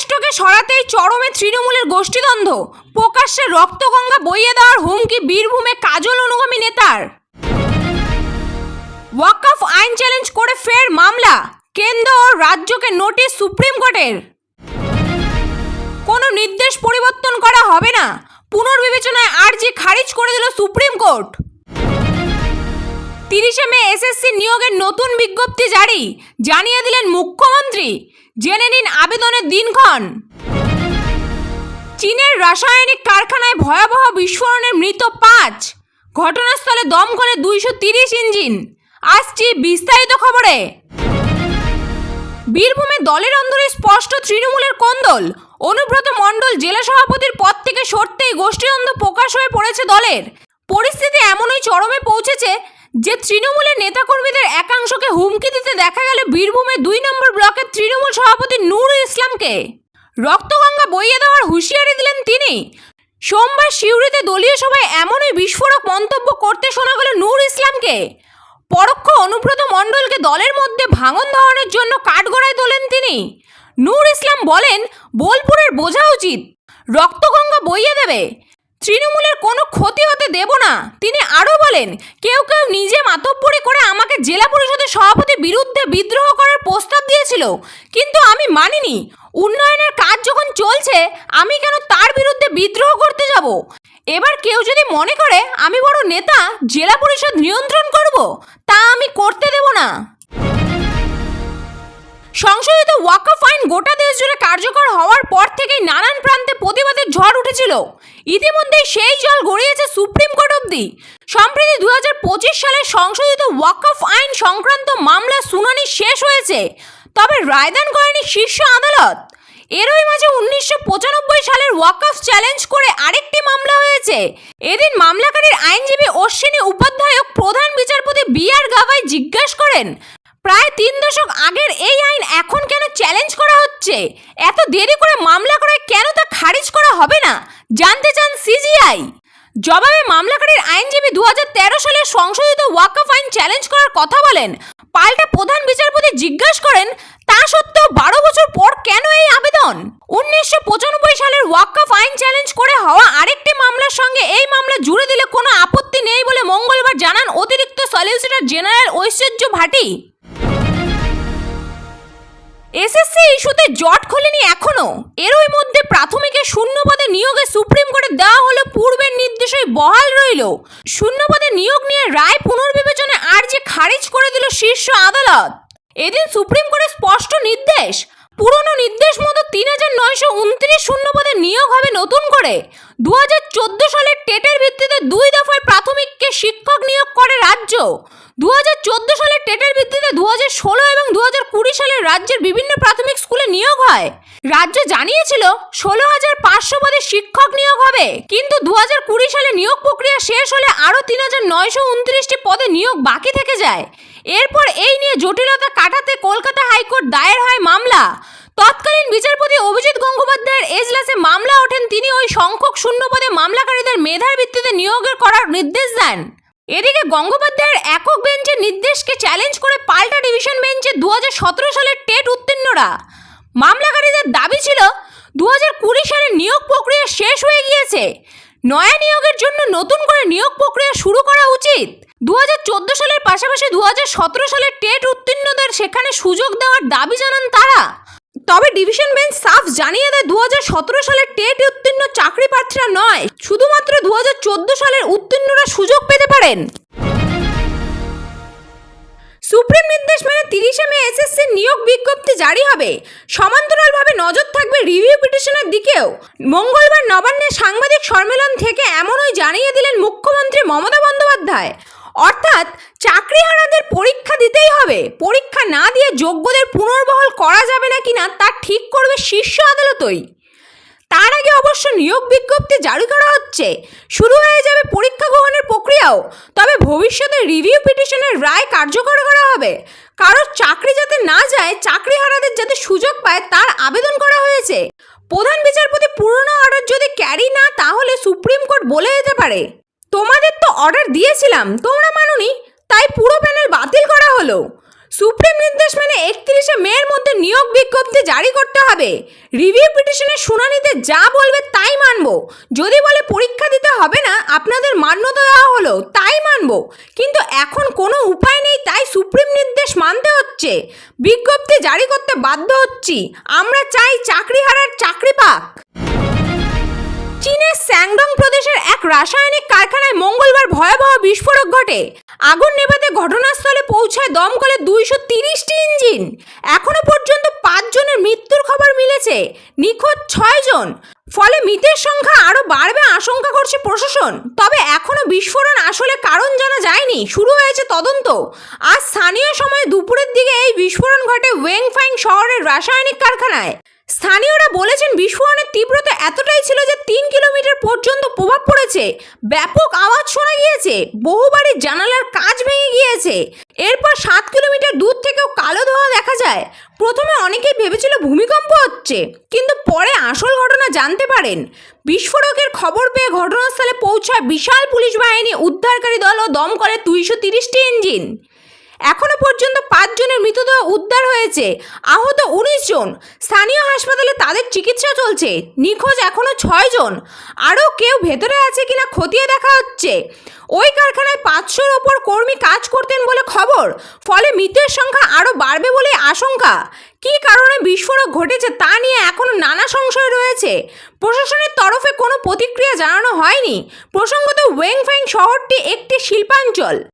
কেষ্টকে সরাতেই চরমে তৃণমূলের গোষ্ঠীদ্বন্দ্ব। প্রকাশ্যে রক্তগঙ্গা বইয়ে দেওয়ার হুমকি বীরভূমে কাজল অনুগামী নেতার। ওয়াকফ আইন চ্যালেঞ্জ করে ফের মামলা। কেন্দ্র ও রাজ্যকে নোটিশ সুপ্রিম কোর্টের। কোনো নির্দেশ পরিবর্তন করা হবে না। পুনর্বিবেচনায় আর্জি খারিজ করে দিল সুপ্রিম কোর্ট। এসএসসি নিয়োগের নতুন বিজ্ঞপ্তি জারি। জানিয়ে দিলেন মুখ্যমন্ত্রী। জেনে নিন আবেদনের দিনক্ষণ। চীনের রাসায়নিক কারখানায় ভয়াবহ বিস্ফোরণে মৃত পাঁচ। ঘটনাস্থলে দমকলে দুইশো তিরিশ ইঞ্জিন। আসছি বিস্তারিত খবরে। বীরভূমে দলের অন্দরে স্পষ্ট তৃণমূলের কোন্দল। অনুব্রত মণ্ডল জেলা সভাপতির পদ থেকে সরতেই গোষ্ঠীদ্বন্দ্ব প্রকাশ হয়ে পড়েছে দলের। পরিস্থিতি এমনই চরমে পৌঁছেছে যে তৃণমূলের নেতাকর্মীদের একাংশকে হুমকি দিতে দেখা গেল বীরভূমের দুই নম্বর ব্লকের তৃণমূল সভাপতি নূর ইসলামকে। রক্তগঙ্গা বইয়ে দেওয়ার হুঁশিয়ারি দিলেন তিনি। সোমবার সিউড়িতে দলীয় সভায় এমনই বিস্ফোরক মন্তব্য করতে শোনা গেল নূর ইসলামকে। পরোক্ষ অনুব্রত মণ্ডলকে দলের মধ্যে ভাঙন ধরানোর জন্য কাঠগড়ায় তোলেন তিনি। নূর ইসলাম বলেন, বোলপুরের বোঝা উচিত। রক্তগঙ্গা বইয়ে দেবে। তৃণমূলের কোনো ক্ষতি হতে দেব না। তিনি আরও বলেন, কেউ কেউ নিজে মাতব্বরি করে আমাকে জেলা পরিষদের সভাপতির বিরুদ্ধে বিদ্রোহ করার প্রস্তাব দিয়েছিল, কিন্তু আমি মানিনি। উন্নয়নের কাজ যখন চলছে, আমি কেন তার বিরুদ্ধে বিদ্রোহ করতে যাব? এবার কেউ যদি মনে করে আমি বড় নেতা, জেলা পরিষদ নিয়ন্ত্রণ করব, তা আমি করতে দেব না। সংশোধিত ওয়াকফ আইন গোটা দেশ জুড়ে কার্যকর হওয়ার পর থেকেই নানান প্রান্তে প্রতিবাদের ঝড় উঠেছিল। ইতিমধ্যেই সেই জল গড়িয়েছে সুপ্রিম কোর্ট অবধি। সম্প্রতি দু হাজার পঁচিশ সালে সংশোধিত ওয়াকফ আইন সংক্রান্ত মামলা শুনানি শেষ হয়েছে। তবে রায়দান করেনি শীর্ষ আদালত। এরই মাঝে উনিশশো পঁচানব্বই সালের ওয়াকফ চ্যালেঞ্জ করে আরেকটি মামলা হয়েছে। এদিন মামলাকারীর আইনজীবী অশ্বিনী উপাধ্যায়ক প্রধান বিচারপতি বি আর গাভাই জিজ্ঞাসা করেন প্রায় তিন দশক আগের এই আইন এখন কেন চ্যালেঞ্জ করা হচ্ছে? এত দেরি করে মামলা করায় কেন তা খারিজ করা হবে না? জানতে চান সিজিআই জবাবে মামলাকারীর আইনজীবী দু হাজার তেরো সালে সংশোধিত ওয়াকফ আইন চ্যালেঞ্জ করার কথা বলেন। পাল্টা প্রধান বিচারপতি জিজ্ঞাসা করেন, তা সত্ত্বেও বারো বছর পর কেন এই আবেদন? উনিশশো পঁচানব্বই সালের ওয়াকফ আইন চ্যালেঞ্জ করে হওয়া আরেকটি মামলার সঙ্গে এই মামলা জুড়ে দিলে কোনো আপত্তি নেই বলে মঙ্গলবার জানান অতিরিক্ত সলিসিটর জেনারেল ঐশ্বর্য ভাটি। এসএসসি ইস্যুতে জট খোলেনি এখনও। এরই মধ্যে প্রাথমিকের শূন্যপদে নিয়োগে সুপ্রিম কোর্টে দেওয়া হলো পূর্বের নির্দেশই বহাল রইল। শূন্যপদে নিয়োগ নিয়ে রায় পুনর্বিবেচনা আর্জি খারিজ করে দিল শীর্ষ আদালত। এদিন সুপ্রিম কোর্টের স্পষ্ট নির্দেশ। পুরনো নির্দেশ মতো তিন হাজার নয়শো উনত্রিশ শূন্যপদে নিয়োগ হবে নতুন করে। দু হাজার চোদ্দ সালের টেটের ভিত্তিতে দুই দফায় প্রাথমিককে শিক্ষক নিয়োগ করে রাজ্য। দু হাজার চোদ্দ সালের টেটের ভিত্তিতে দু হাজার ষোলো এবং দু হাজার কুড়ি সালে রাজ্যের বিভিন্ন প্রাথমিক স্কুলে নিয়োগ হয়। রাজ্য জানিয়েছিল, ষোলো হাজার পাঁচশো পদে শিক্ষক নিয়োগ হবে, কিন্তু দু হাজার কুড়ি সালে নিয়োগ প্রক্রিয়া শেষ হলে আরও তিন হাজার নয়শো উনত্রিশটি পদে নিয়োগ বাকি থেকে যায়। এরপর এই নিয়ে জটিলতা কাটাতে কলকাতা হাইকোর্ট দায়ের হয় মামলা। তৎকালীন বিচারপতি অভিজিৎ গঙ্গোপাধ্যায়ের এজলাসে মামলা ওঠেন তিনি ওই সংখ্যক শূন্যপদে মামলাকারীদের ভিত্তিতে নিয়োগের করার নির্দেশ দেন। এদিকে গঙ্গোপাধ্যায়ের একক বেঞ্চের নির্দেশকে চ্যালেঞ্জ করে পাল্টা ডিভিশন বেঞ্চে দু সালের টেট উত্তীর্ণরা। মামলাকারীদের দাবি ছিল দু কুড়ি সালের নিয়োগ প্রক্রিয়া শেষ হয়ে গিয়েছে। নয়া নিয়োগের জন্য নতুন করে নিয়োগ প্রক্রিয়া শুরু করা উচিত। দু হাজার চোদ্দ সালের পাশাপাশি দু সালের টেট উত্তীর্ণদের সেখানে সুযোগ দেওয়ার দাবি জানান তারা। তবে ডিভিশন বেঞ্চ সাফ জানিয়ে দেয় দু সালের টেট উত্তীর্ণ চাকরি প্রার্থীরা নয়, শুধুমাত্র দু হাজার চোদ্দ সালের উত্তীর্ণরা সুযোগ পেতে পারেন। সুপ্রিম নির্দেশ মেনে তিরিশে মে এসএসসি নিয়োগ বিজ্ঞপ্তি জারি হবে। সমান্তরালভাবে নজর থাকবে রিভিউ পিটিশনের দিকেও। মঙ্গলবার নবান্নে সাংবাদিক সম্মেলন থেকে এমনই জানিয়ে দিলেন মুখ্যমন্ত্রী মমতা বন্দ্যোপাধ্যায়। অর্থাৎ চাকরিহারাদের পরীক্ষা দিতেই হবে। পরীক্ষা না দিয়ে যোগ্যদের পুনর্বহাল করা যাবে না কিনা তা ঠিক করবে শীর্ষ আদালতই। তার আগে অবশ্য নিয়োগ বিজ্ঞপ্তি জারি করা হচ্ছে। শুরু হয়ে যাবে পরীক্ষা গ্রহণের প্রক্রিয়াও। তবে ভবিষ্যতে রিভিউ পিটিশনের রায় কার্যকর করা হবে। কারোর চাকরি যাতে না যায়, চাকরিহারাদের যাতে সুযোগ পায় তার আবেদন করা হয়েছে। প্রধান বিচারপতি পুরনো অর্ডার যদি ক্যারি না, তাহলে সুপ্রিম কোর্ট বলে যেতে পারে। তোমাদের তো অর্ডার দিয়েছিলাম, তোমরা মানোনি, তাই পুরো প্যানেল বাতিল করা হলো। সুপ্রিম নির্দেশ মেনে একত্রিশে মের মধ্যে নিয়োগ বিজ্ঞপ্তি জারি করতে হবে। রিভিউ পিটিশনের শুনানিতে যা বলবে তাই মানব। যদি বলে পরীক্ষা দিতে হবে না, আপনাদের মান্যতা দেওয়া হলো, তাই মানব। কিন্তু এখন কোনো উপায় নেই, তাই সুপ্রিম নির্দেশ মানতে হচ্ছে। বিজ্ঞপ্তি জারি করতে বাধ্য হচ্ছি। আমরা চাই চাকরি হারার চাকরি পাক। স্যাংডং প্রদেশের এক রাসায়নিক কারখানায় মঙ্গলবার ভয়াবহ বিস্ফোরক ঘটে। আগুন নেভাতে ঘটনাস্থলে পৌঁছায় দমকলে দুইশো তিরিশটি ইঞ্জিন। এখনও পর্যন্ত পাঁচজনের মৃত্যুর খবর মিলেছে। নিখোঁজ ছয়জন। ফলে মৃতের সংখ্যা আরও বাড়বে আশঙ্কা করছে প্রশাসন। তবে এখনও বিস্ফোরণ আসলে কারণ জানা যায়নি। শুরু হয়েছে তদন্ত। আজ স্থানীয় সময়ে দুপুরের দিকে এই বিস্ফোরণ ঘটে ওয়েংফাইং শহরের রাসায়নিক কারখানায়। স্থানীয়রা বলেছেন বিস্ফোরণের তীব্রতা এতটাই ছিল যে তিন কিলোমিটার পড়েছে ব্যাপক আওয়াজ শোনা গিয়েছে। বহু বাড়ির জানালার কাজ ভেঙে গিয়েছে। এরপর সাত কিলোমিটার দূর থেকেও কালো ধোঁয়া দেখা যায়। প্রথমে অনেকেই ভেবেছিল ভূমিকম্প হচ্ছে, কিন্তু পরে আসল ঘটনা জানতে পারেন। বিস্ফোরকের খবর পেয়ে ঘটনাস্থলে পৌঁছায় বিশাল পুলিশ বাহিনী, উদ্ধারকারী দল ও দমকলের দুইশো তিরিশটি ইঞ্জিন। এখনও পর্যন্ত পাঁচজনের মৃতদেহ উদ্ধার হয়েছে। আহত উনিশ জন। স্থানীয় হাসপাতালে তাদের চিকিৎসা চলছে। নিখোঁজ এখনও ছয় জন। আরও কেউ ভেতরে আছে কিনা খতিয়ে দেখা হচ্ছে। ওই কারখানায় পাঁচশোর ওপর কর্মী কাজ করতেন বলে খবর। ফলে মৃতের সংখ্যা আরও বাড়বে বলে আশঙ্কা। কী কারণে বিস্ফোরক ঘটেছে তা নিয়ে এখনও নানা সংশয় রয়েছে। প্রশাসনের তরফে কোনো প্রতিক্রিয়া জানানো হয়নি। প্রসঙ্গত ওয়েংফ্যাং শহরটি একটি শিল্পাঞ্চল।